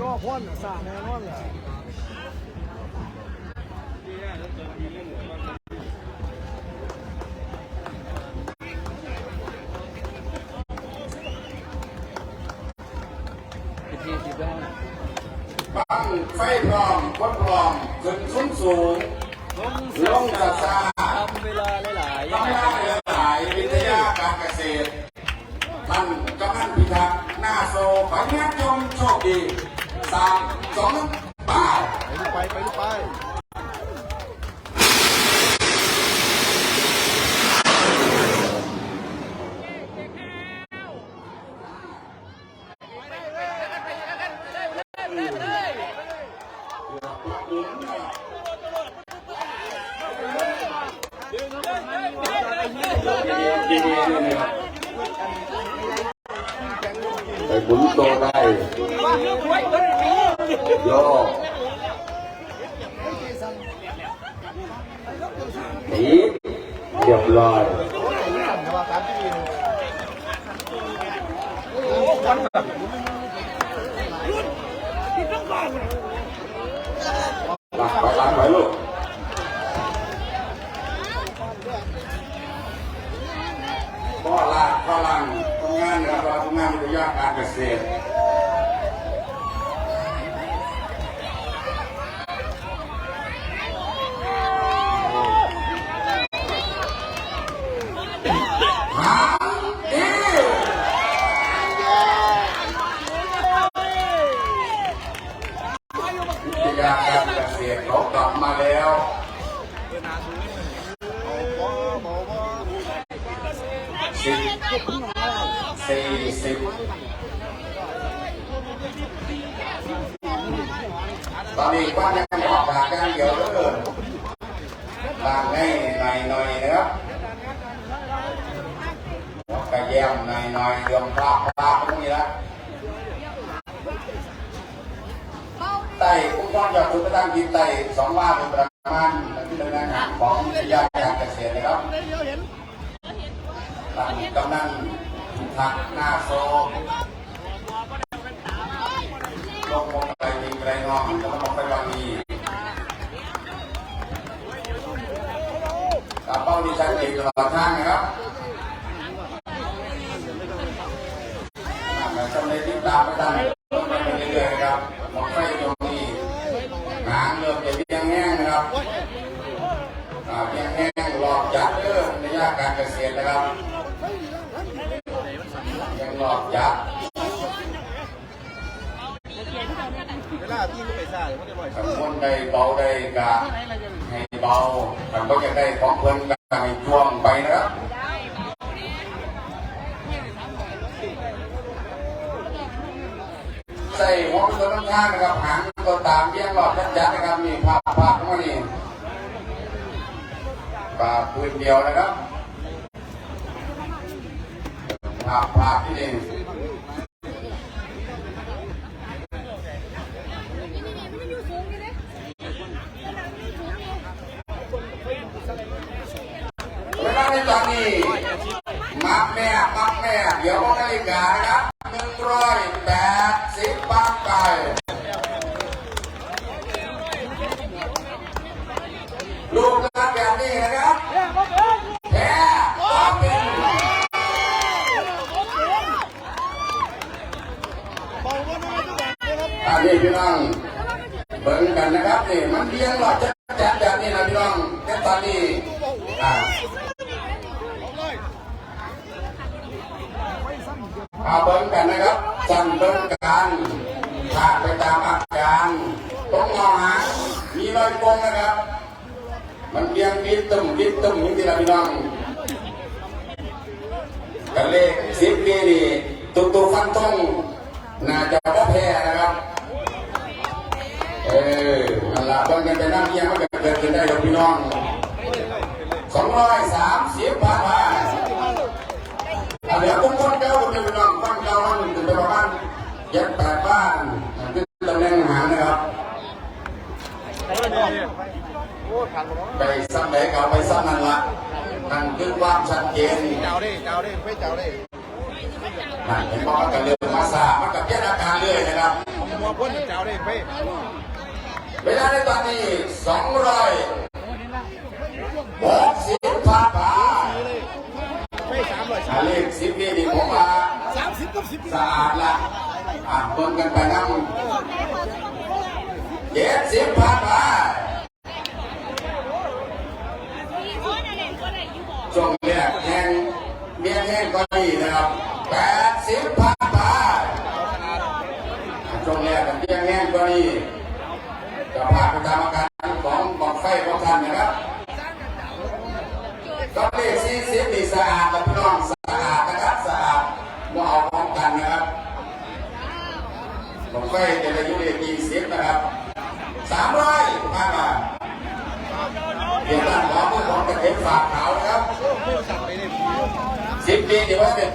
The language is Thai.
รอพ่นสางแน่นอนแหละทั้งไฟพร้อมคนพร้อมขึ้นสูงสูงลงศาสนา สามสองป้าไปลูกไปไปลูกไปดีๆเนี่ยไปบุญโตได้โยกนีเรียบร้อยแต่ว่าการที่หลักไปหลักไปลูกพ่อลากพ่อลังงานนะครับเราทำงานวิทยาการเกษตร หาเอ๊วิทยาการเกษตรเขากลับมาแล้ว สิบสี่สิบตอนนี้ควันยังออกปากกันเดียวเหลือเกินบางให้หน่อยหน่อยๆนะครับแล้วกระแยมหน่อยหน่อยๆเดือมพลาดพลาดพวกนี้ละไต่กุ้งก้อนยอดทุนไปตั้งกินไต่สองว่าเป็นประมาณที่ดำเนินงานของวิทยาการเกษตรนะครับ หลังกำนันทักหน้าโซลงมงไปยิงไรนองแล้วก็ไปวันนี้กระเป้าดิฉันเองตลอดทางนะครับจำเลยติดตามไปตั้งไปเรื่อยๆนะครับมองไฟตรงนี้หางเริ่มจะเบี้ยงแห้งนะครับอ่าเบี้ยงแห้งหลอกจัดเด้อในยาการเกษตรนะครับ ยังหลอกจับ เวลาที่ไม่ไปซ่าเดี๋ยวเขาจะบ่อย ขัน คนใดเบาใดกะให้เบาขันก็จะได้ของเพิ่นก็ให้ช่วงไปนะครับใส่หัวเป็นตัวน้ำท่างนะครับหางตัวตามเบี้ยงหลอดจัดๆนะครับมีภาพภาพของมันนี่ปลาปืนเดียวนะครับภาพภาพที่นี่ เวลา ในตอนนี้มักแม่มักแม่ เดี๋ยวนาฬิกานะครับหนึ่งร้อยแปดสิบปักไปลูกรักแบบนี้นะครับแพ้ต้องเป็นเบาว่าน้อยทุกอย่างนะครับอันนี้พี่น้องเบิ่งกันนะครับนี่มันเลี้ยงหลอดจัดจัดแบบนี้นะพี่น้องแต่ตอนนี้อ่า เอาเบิ้งกันนะครับจันเบิ้งกันถ้าไปตามอาการตรงงอหางมีรอยโกงนะครับ มันเพียงดิดตึมดิดตึมอย่างที่เราพี่น้องกันเลขสิบปีนี่ตุกตุฟันทงน่าจะพ่แพ้นะครับ เออนั่นละเบิ้งกันไปนั่งเพียงมันก็เกิดขึ้นได้กับพี่น้องสองร้อยสามสิบบาท เดี๋ยวผมคนเก่าผมจะไปลองฟังเก่ามันถึงไปประมาณเจ็ดแปดบ้านคือตำแหน่งอาหารนะครับ โอ้ผ่านหมดแล้วไปซ้ำไหนก็เอาไปซ้ำนั่นละนั่นคือความชัดเจนเจ้าดิเจ้าดิไม่เจ้าดินั่นเห็นบอกว่ากันเรื่องภาษามันกับเพี้ยนอาการเรื่อยนะครับผมมัวพ่นเจ้าเวลาในตอนนี้สองร้อยหกสิบผ่านไปไม่สามร้อยอาเลขสิบนี่นี่ผมว่าสามสิบกับสิบสะอาดละอะเบิ่งกันไปนั่งเจ็ดสิบผ่านไป ช่วงแรกแห้งเมียแห้งก็ดีนะครับแปดสิบผ่านไปช่วงแรกกันเมียงแห้งก็ดีจะพาไปตามอาการของบอกไฟของท่านนะครับก็เลขสี่สิบนี่สะอาดกับพี่น้องสะอาดนะครับสะอาดว่าเอาพร้อมกันนะครับผมไฟจะได้ยู่เลข วนะครับสิบปีเดี๋ยวว่าเป็นแ